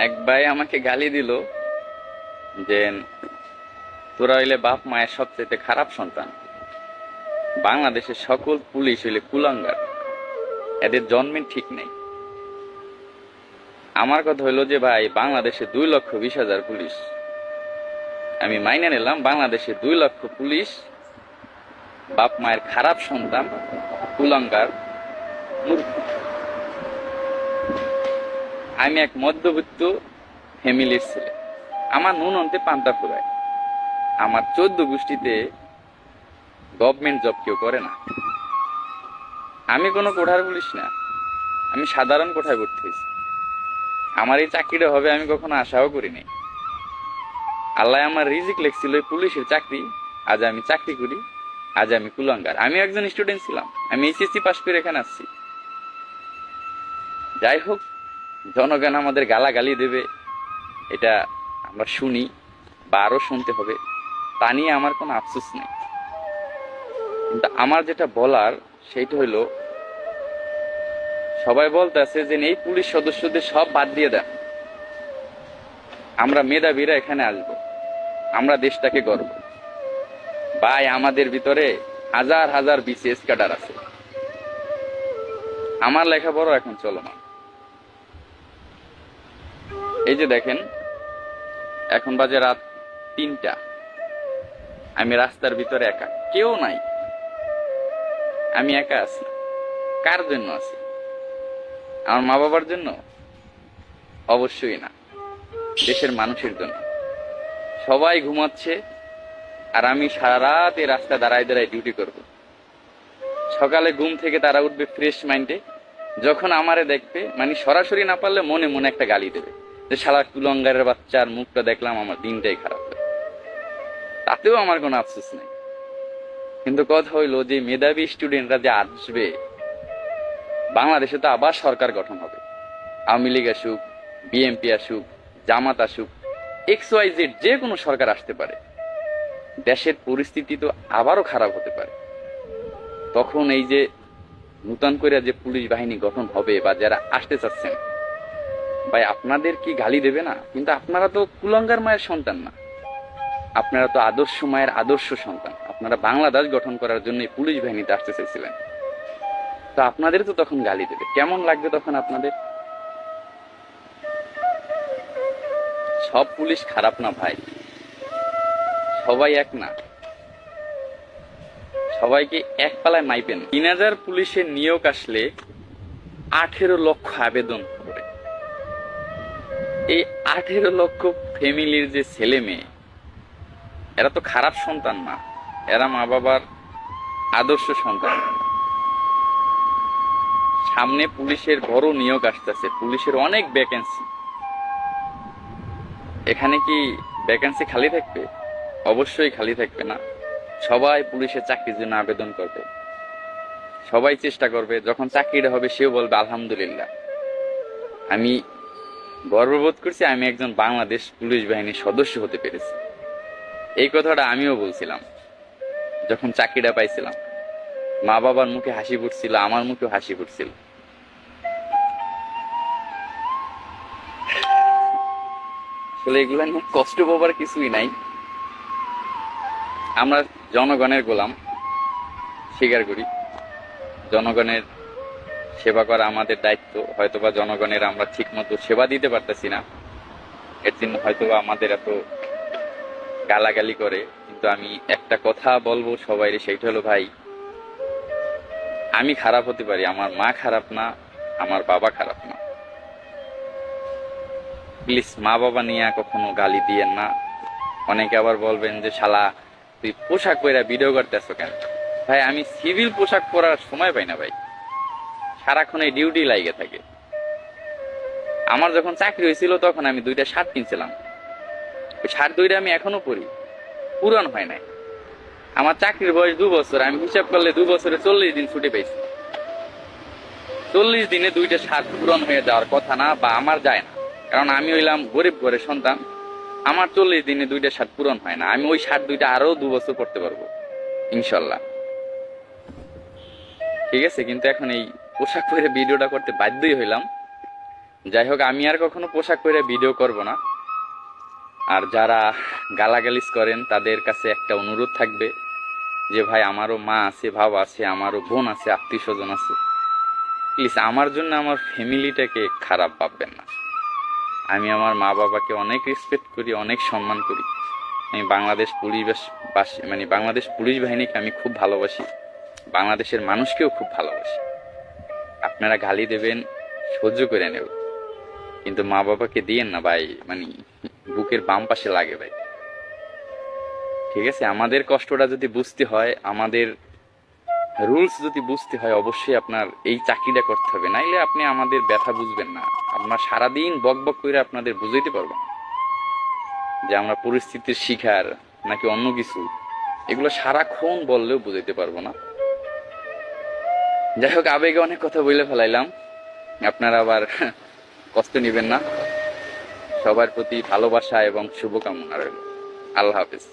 এক ভাই আমাকে গালি দিল যে, তোরা হইলে বাপ মায়ের সবচেয়ে খারাপ সন্তান। বাংলাদেশের সকল পুলিশ হইলে কুলাঙ্গার। এদের জন্মের ঠিক নেই। আমার কথা হইল যে, ভাই, বাংলাদেশে দুই লক্ষ বিশ হাজার পুলিশ। আমি মাইনে নিলাম বাংলাদেশে দুই লক্ষ পুলিশ, বাপ মায়ের খারাপ সন্তান, কুলাঙ্গার, মূর্খ। আমি এক মধ্যবিত্ত ফ্যামিলির ছেলে। আমার নুন অন্তে পান্তা ফুরায়। আমার চোদ্দ গোষ্ঠীতে গভর্নমেন্ট জব কেউ করে না। আমি কোনো কোঠার পুলিশ না। আমি সাধারণ কোঠায় ভর্তি হয়েছি। আমার এই চাকরিটা হবে আমি কখনো আশাও করিনি। আল্লাহ আমার রিজিক লেখছিল পুলিশের চাকরি। আজ আমি চাকরি করি। আজ আমি কুলাঙ্গার। আমি একজন স্টুডেন্ট ছিলাম। আমি এইচএসসি পাস করে এখানে আসছি। যাই হোক জনগণ আমাদের গালাগালি দেবে। এটা আমরা শুনি বা আরও শুনতে হবে। তা নিয়ে আমার কোনো আফসোস নেই। কিন্তু আমার যেটা বলার সেইটা হইল, সবাই বলতেছে যে এই পুলিশ সদস্যদের সব বাদ দিয়ে দেন। আমরা মেধাবীরা এখানে আসব। আমরা দেশটাকে গর্ব ভাই, আমাদের ভিতরে হাজার হাজার বিসিএস ক্যাডার আছে। আমার লেখাপড়া এখন চলমান। এই যে দেখেন, এখন বাজে রাত তিনটা। আমি রাস্তার ভিতরে একা, কেউ নাই। আমি একা আছি। কার জন্য আছি? আমার মা বাবার জন্য? অবশ্যই না। দেশের মানুষের জন্য। সবাই ঘুমাচ্ছে, আর আমি সারা রাত এই রাস্তা দাঁড়ায় দাঁড়ায় ডিউটি করব। সকালে ঘুম থেকে তারা উঠবে ফ্রেশ মাইন্ডে যখন আমারে দেখবে মানে সরাসরি না পারলে মনে মনে একটা গালি দেবে। যে সারা কুলঙ্গারের বাচ্চার মুখটা দেখলাম আমার দিনটাই খারাপ তাতেও আমার কোনো আফসোস নেই। কিন্তু কথা হইল যে মেধাবী স্টুডেন্টরা যে আসবে, বাংলাদেশে তো আবার সরকার গঠন হবে। আওয়ামী লীগ আসুক, বিএনপি আসুক, জামাত আসুক এক্স ওয়াই জেড যে কোনো সরকার আসতে পারে। দেশের পরিস্থিতি তো আবারও খারাপ হতে পারে। তখন এই যে নূতন করে যে পুলিশ বাহিনী গঠন হবে বা যারা আসতে চাচ্ছেন ভাই, আপনাদের কি গালি দেবে না? কিন্তু আপনারা তো কুলঙ্গার মায়ের সন্তান না। আপনারা তো আদর্শ মায়ের আদর্শ সন্তান। আপনারা বাংলাদেশ গঠন করার জন্য পুলিশ বাহিনীতে আসতে চাইছিলেন তো আপনাদের তো তখন গালি দেবে। কেমন লাগবে তখন আপনাদের? সব পুলিশ খারাপ না ভাই। সবাই এক না। সবাইকে এক পালায় মাইপেন। তিন হাজার পুলিশের নিয়োগ আসলে আঠেরো লক্ষ আবেদন করে এই আঠেরো লক্ষ ফ্যামিলির যে ছেলে মেয়ে, এরা তো খারাপ সন্তান না। এরা মা বাবার আদর্শ সন্তান। সামনে পুলিশের বড় নিয়োগ আসতেছে। পুলিশের অনেক ভ্যাকেন্সি এখানে কি ভ্যাকেন্সি খালি থাকবে? অবশ্যই খালি থাকবে না। সবাই পুলিশের চাকরির জন্য আবেদন করবে। সবাই চেষ্টা করবে, যখন চাকরিটা হবে সেও বলবে, আলহামদুলিল্লাহ। আমি গর্ববোধ করছি আমি একজন বাংলাদেশ পুলিশ বাহিনীর সদস্য হতে পেরেছি। এই কথাটা আমিও বলছিলাম, যখন চাকরিটা পাইছিলাম। মা বাবার মুখে হাসি ফুটছিল, আমার মুখেও হাসি ফুটছিল। আসলে এগুলো নিয়ে কষ্ট পাবার কিছুই নাই। আমরা জনগণের গোলাম, স্বীকার করি। জনগণের সেবা করা আমাদের দায়িত্ব। হয়তোবা জনগণের আমরা ঠিক মতো সেবা দিতে পারতেছি না। এর জন্য হয়তোবা আমাদের এত গালাগালি করে। কিন্তু আমি একটা কথা বলব সবাই সেইটা হলো ভাই, আমি খারাপ হতে পারি, আমার মা খারাপ না, আমার বাবা খারাপ না। প্লিজ মা বাবা নিয়ে কখনো গালি দিয়েন না। অনেকে আবার বলবেন যে, শালা, তুই পোশাক পরে ভিডিও করতেছ কেন? ভাই, আমি সিভিল পোশাক পরার সময় পাই না ভাই। সারাক্ষণ এই ডিউটি লাগে থাকে। আমার যখন চাকরি হয়েছিল, তখন আমি দুইটা শার্ট কিনছিলাম। ওই শার্ট দুইটা আমি এখনও পরি। পূরণ হয় নাই। আমার চাকরির বয়স দু বছর, আমি হিসাব করলে দু বছরে চল্লিশ দিন ছুটি পেয়েছি চল্লিশ দিনে দুইটা শার্ট পূরণ হয়ে যাওয়ার কথা না বা আমার যায় না। কারণ আমি হইলাম গরিব ঘরের সন্তান। আমার চল্লিশ দিনে দুইটা শার্ট পূরণ হয় না। আমি ওই শার্ট দুইটা আরও দু বছর করতে পারব। ইনশাল্লাহ। ঠিক আছে, কিন্তু এখন এই পোশাক পরে ভিডিওটা করতে বাধ্যই হইলাম। যাই হোক, আমি আর কখনো পোশাক পরে ভিডিও করব না। আর যারা গালাগালিজ করেন, তাদের কাছে একটা অনুরোধ থাকবে যে, ভাই, আমারও মা আছে, ভাব আছে, আমারও বোন আছে আত্মীয় স্বজন আছে। প্লিজ আমার জন্য আমার ফ্যামিলিটাকে খারাপ ভাববেন না। আমি আমার মা বাবাকে অনেক রেসপেক্ট করি, অনেক সম্মান করি। আমি বাংলাদেশ পুলিশ মানে বাংলাদেশ পুলিশ বাহিনীকে আমি খুব ভালোবাসি। বাংলাদেশের মানুষকেও খুব ভালোবাসি। আপনারা গালি দেবেন, সহ্য করে নেব। কিন্তু মা বাবাকে দিয়েন না ভাই মানে বুকের বাম পাশে লাগে ভাই। ঠিক আছে, আমাদের কষ্টটা যদি বুঝতে হয়, আমাদের রুলস যদি বুঝতে হয়, অবশ্যই আপনার এই চাকরিটা করতে হবে। নাইলে আপনি আমাদের ব্যথা বুঝবেন না। আপনার সারাদিন বক বক করে আপনাদের বুঝাইতে পারব না। যে আমরা পরিস্থিতির শিকার নাকি অন্য কিছু, এগুলো সারাক্ষণ বললেও বুঝাইতে পারব না। যাই হোক, আবেগে অনেক কথা বলে ফেলাইলাম। আপনারা আবার কষ্ট নেবেন না। সবার প্রতি ভালোবাসা এবং শুভকামনা রইল। আল্লাহ হাফিজ।